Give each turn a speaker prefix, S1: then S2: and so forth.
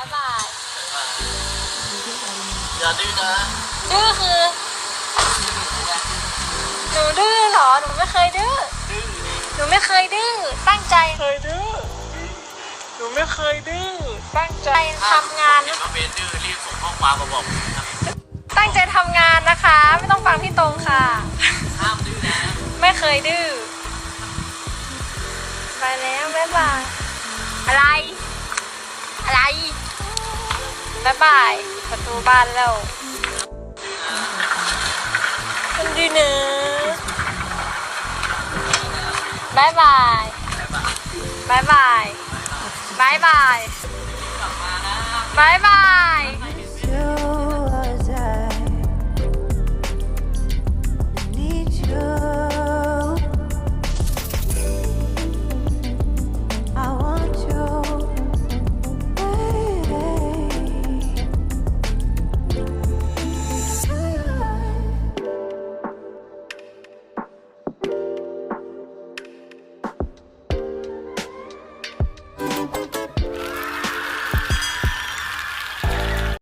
S1: ายบาย
S2: อย่าดื้อนะ
S1: ดื้อคือ หนูดื้อเหรอ หนูไม่เคยดื้อ
S2: ดื้อดิ
S1: หนูไม่เคยดื้อ ตั้งใจเคยดื้อ หนูไม่เคยดื้อ ตั้งใจทำงาน
S2: เห็นว่าเบนดื้อรีบส่งข้อความมาบอกผมนะครับ
S1: ตั้งใจทำงานนะคะ ไม่ต้องฟังพี่ตรงค่ะ
S2: ห้ามดื้อนะ
S1: ไม่เคยดื้อ ไปแล้วบ๊ายบายอะไรอะไร บ๊ายบายประตูบ้านแล้วคุณดีเนอะบ๊ายบายบ๊ายบายบ๊ายบาย
S2: บมานะ
S1: บ๊ายบาย